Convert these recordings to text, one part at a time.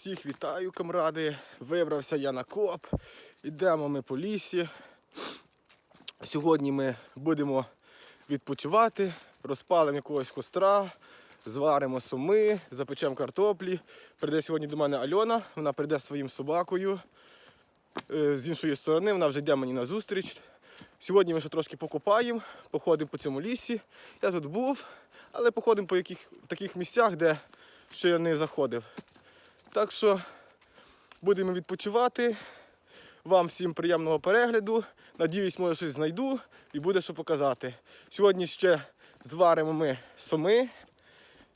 Всіх вітаю, камради. Вибрався я на коп. Ідемо ми по лісі. Сьогодні ми будемо відпочивати, розпалимо якогось костра, зваримо суми, запечемо картоплі. Прийде сьогодні до мене Альона, вона прийде своїм собакою. Е, З іншої сторони, вона вже йде мені на зустріч. Сьогодні ми ще трошки покопаємо, походимо по цьому лісі. Я тут був, але походимо по яких, таких місцях, де ще я не заходив. Так що будемо відпочивати. Вам всім приємного перегляду. Надіюсь, може щось знайду і буде що показати. Сьогодні ще зваримо ми соми.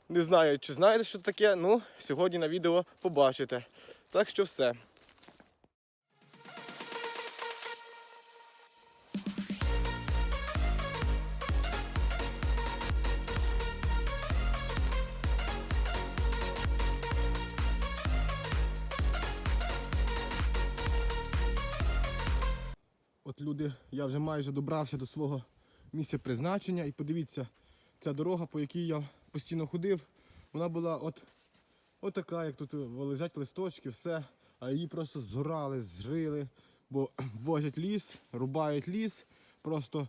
Не знаю, чи знаєте, що таке. Ну, сьогодні на відео побачите. Так що все. От люди, я вже майже добрався до свого місця призначення. І подивіться, ця дорога, по якій я постійно ходив, вона була от, от така, як тут лежать листочки, все. А її просто згорали, зрили, бо возять ліс, рубають ліс, просто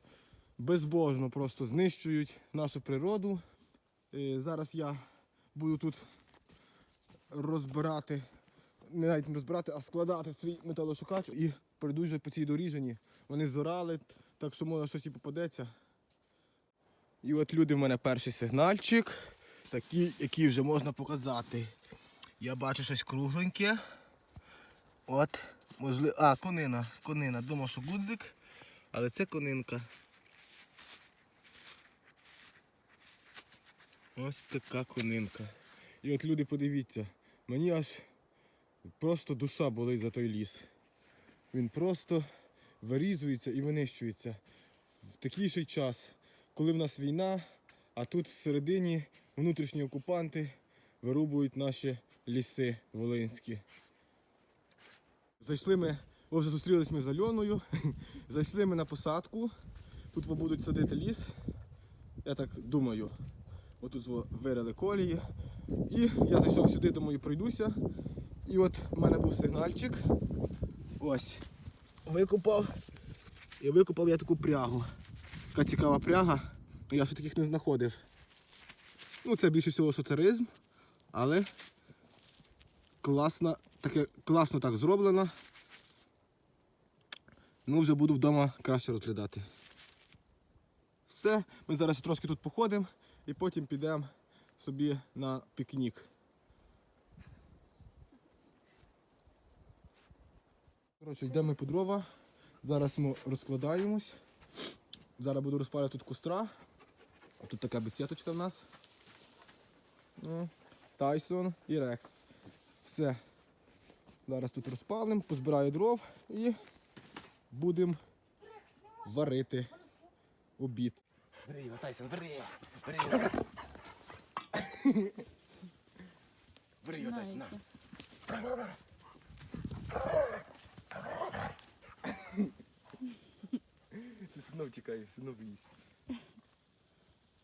безбожно просто знищують нашу природу. Е, Зараз я буду тут розбирати, не навіть не розбирати, а складати свій металошукач і пройду вже по цій доріжені. Вони зорали, так що може щось і попадеться. І от люди в мене перший сигнальчик, такий, який вже можна показати. Я бачу щось кругленьке. От, можливо. А, конина, конина. Думав, що гудзик, але це конинка. Ось така конинка. І от люди подивіться, мені аж просто душа болить за той ліс. Він просто вирізується і винищується в такий же час, коли в нас війна, а тут всередині внутрішні окупанти вирубують наші ліси волинські. Зайшли ми, о, вже зустрілись ми з Альоною, зайшли ми на посадку. Тут будуть садити ліс. Я так думаю. Отут вирили колії. І я зайшов сюди, думаю, пройдуся. І от в мене був сигнальчик. Ось. Викопав. І викопав я таку прягу. Така цікава пряга. Я ще таких не знаходив. Ну, це більше всього шоцеризм, але класно, таке, класно так зроблено. Ну, вже буду вдома краще розглядати. Все, ми зараз трошки тут походимо і потім підемо собі на пікнік. Коротше, йдемо по дрова. Зараз ми розкладаємось. Зараз буду розпалювати тут костра. Тут така бесідочка в нас. Ну, Тайсон і Рекс. Все. Зараз тут розпалимо, позбираю дров і будемо варити обід. Бери його, Тайсон, бери! Бери його! Бери його, Тайсон, на! Ти все одно втікаєш, все одно боїшся.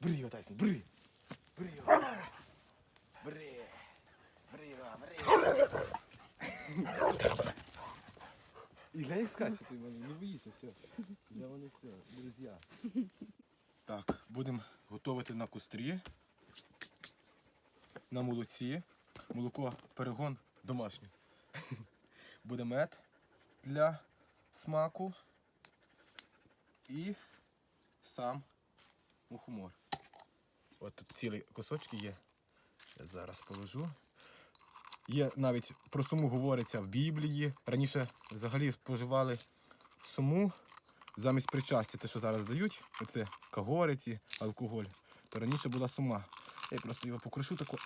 Бери його, Тайсон, бери! Бери його! Бери! Бери його, бери його! І глянь, скаче ти мене, не боїся, все. Я вони все, друзі. Так, будемо готувати на кострі. На молоці. Молоко, перегон домашнє. Буде мед для смаку і сам мухомор. От тут цілі кусочки є. Я зараз положу. Є навіть про суму говориться в Біблії. Раніше взагалі споживали суму замість причастя, те, що зараз дають, оце кагориті, алкоголь, то раніше була сума. Я просто його покришу тако.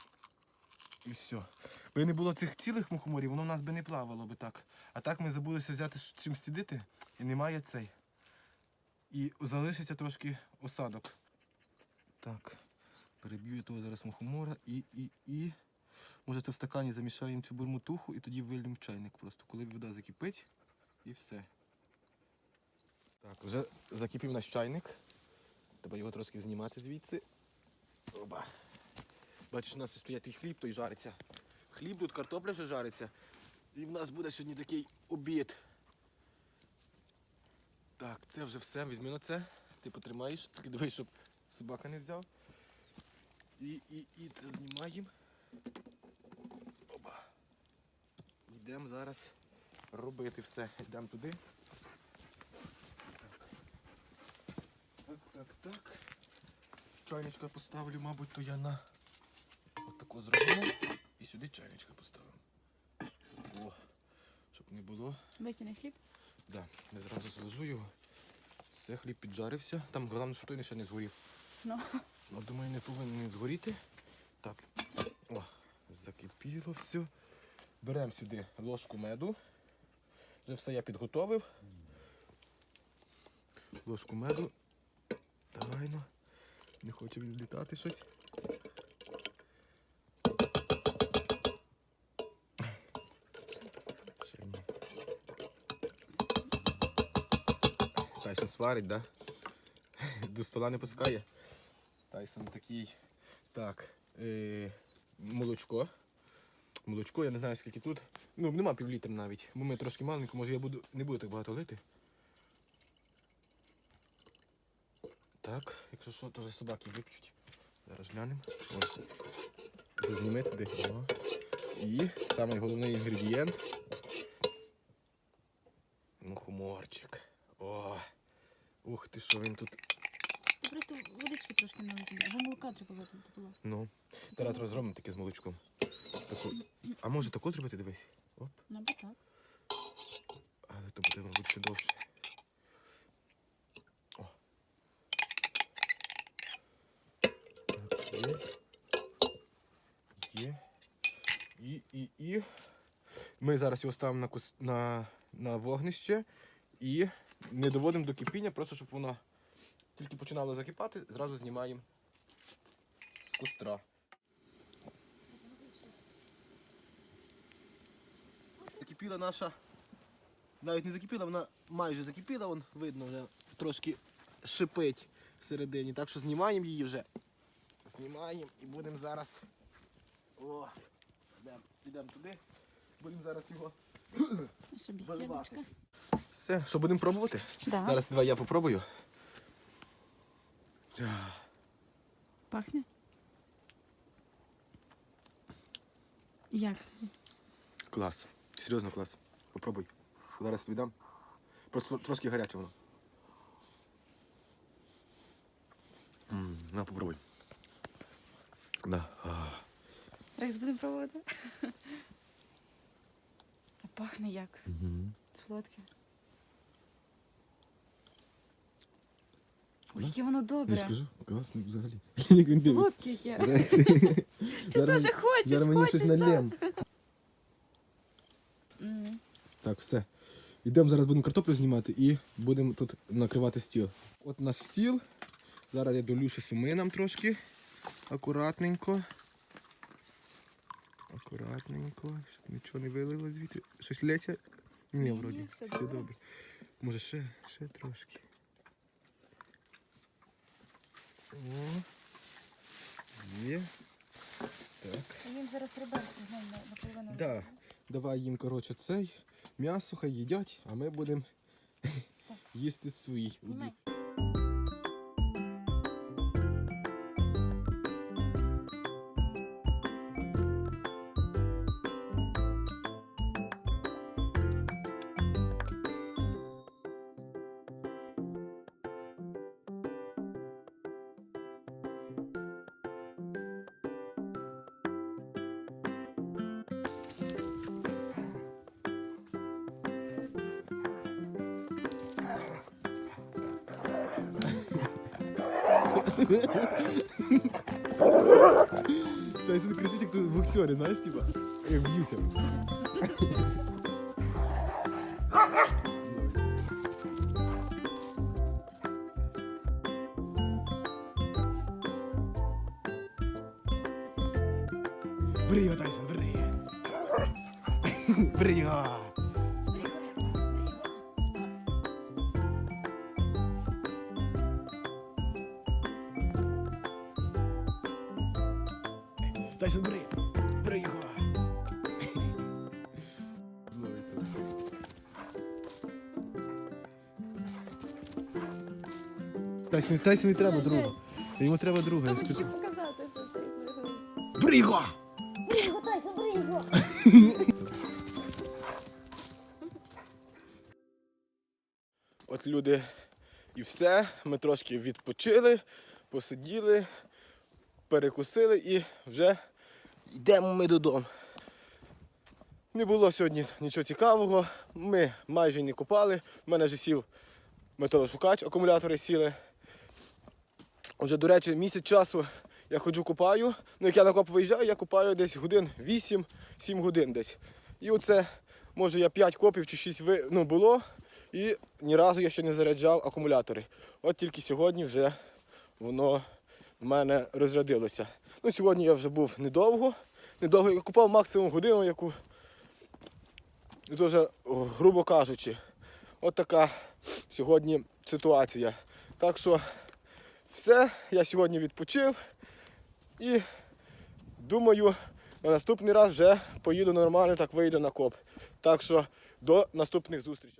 І все. Би не було цих цілих мухоморів, воно в нас би не плавало би так. А так ми забулися взяти чим стідити, і немає цей. І залишиться трошки осадок. Так, переб'ю того зараз мухомора і, і, і. Може це в стакані замішаємо цю бурмутуху і тоді вильємо в чайник просто, коли вода закипить і все. Так, вже закипів наш чайник. Треба його трошки знімати звідси. Оба. Бачиш, у нас стоять і хліб, той жариться. хліб, тут картопля вже жариться. І в нас буде сьогодні такий обід. Так, це вже все. Візьми на це. Ти потримаєш, тільки дивись, щоб собака не взяв. І, і, і це знімаємо. Опа. Йдемо зараз робити все. Йдемо туди. Так, так, так. Чайничка поставлю, мабуть, то я на отаку зроблю. І сюди чайничка поставимо. О, щоб не було. Викине хліб. Да, я зразу зложу його. Все, хліб піджарився. Там головне, щоб той ще не згорів. Ну. Ну, думаю, не повинен згоріти. Так. О, закипіло все. Беремо сюди ложку меду. Вже все я підготовив. Ложку меду. Давай ну. Не хоче відлітати щось. Тайсон сварить, да? До стола не пускає. Тайсон такий. Так. Е, молочко. Молочко, я не знаю скільки тут. Ну, нема півлітра навіть. Бо ми трошки маленько, може я буду, не буду так багато лити. Так, якщо що, то вже собаки вип'ють. Зараз глянемо. Зніми туди. І самий головний інгредієнт. О. Ти, що він тут. Ти просто водички трошки налити, або молока треба випити було. Ну. Зараз розробимо таке з молочком. Таку. А може таку зробити, дивись. Оп. Мабуть так. Але то буде, мабуть, ще довше. О. Так, є. Є. І, і, і. Ми зараз його ставимо на, кус... на, на вогнище і не доводимо до кипіння, просто щоб воно тільки починало закипати, зразу знімаємо з костра. Закипіла наша навіть не закипіла, вона майже закипіла, вон видно вже трошки шипить всередині. Так що знімаємо її вже. Знімаємо і будемо зараз. О, йдемо, йдемо туди. Будемо зараз його. Сімочка. Все, що будемо пробувати? Да. Зараз давай я попробую. Пахне. Як? Клас. Серйозно клас. Попробуй. Зараз тобі дам. Просто трошки гаряче воно. М, На, попробуй. Да. А. Рекс будемо пробувати. А пахне як? Солодке. Ой, яке воно добре. класно взагалі. Солодке яке. Ти теж хочеш, Зараз мені хочеш, щось так? М. Так, все. Йдемо зараз будемо картоплю знімати і будемо тут накривати стіл. От наш стіл. Зараз я долю ще суми нам трошки. Акуратненько. Акуратненько. Щоб нічого не вилило звідти. Щось лється? Ні, Ні, вроді. все Все добре. добре. Може ще, ще трошки. О. Є. Так. Їм зараз рибальці знову наполовину. Да. Давай їм, коротше, цей м'ясо хай їдять, а ми будемо їсти свій Знімай. Обід. Та якщо не кричить, як тут в актері, знаєш, типа, як б'ються. Бери його, Тайсон, бери. Бери Тайсон Гри. Бери його. Тайсон, Тайсон не треба друга. Йому треба друга. я показати, що це. Бери його! Бриго, Тайсон, бриго! От люди і все. Ми трошки відпочили, посиділи перекусили і вже йдемо ми додому. Не було сьогодні нічого цікавого. Ми майже не купали. У мене вже сів металошукач, акумулятори сіли. Вже, до речі, місяць часу я ходжу купаю. Ну, як я на коп виїжджаю, я купаю десь годин 8-7 годин десь. І оце, може, я 5 копів чи 6 ви... ну, було. І ні разу я ще не заряджав акумулятори. От тільки сьогодні вже воно в мене розрядилося. Ну, сьогодні я вже був недовго. Недовго я купав максимум годину, яку дуже, грубо кажучи, от така сьогодні ситуація. Так що все, я сьогодні відпочив і думаю, на наступний раз вже поїду нормально, так вийду на коп. Так що до наступних зустрічей.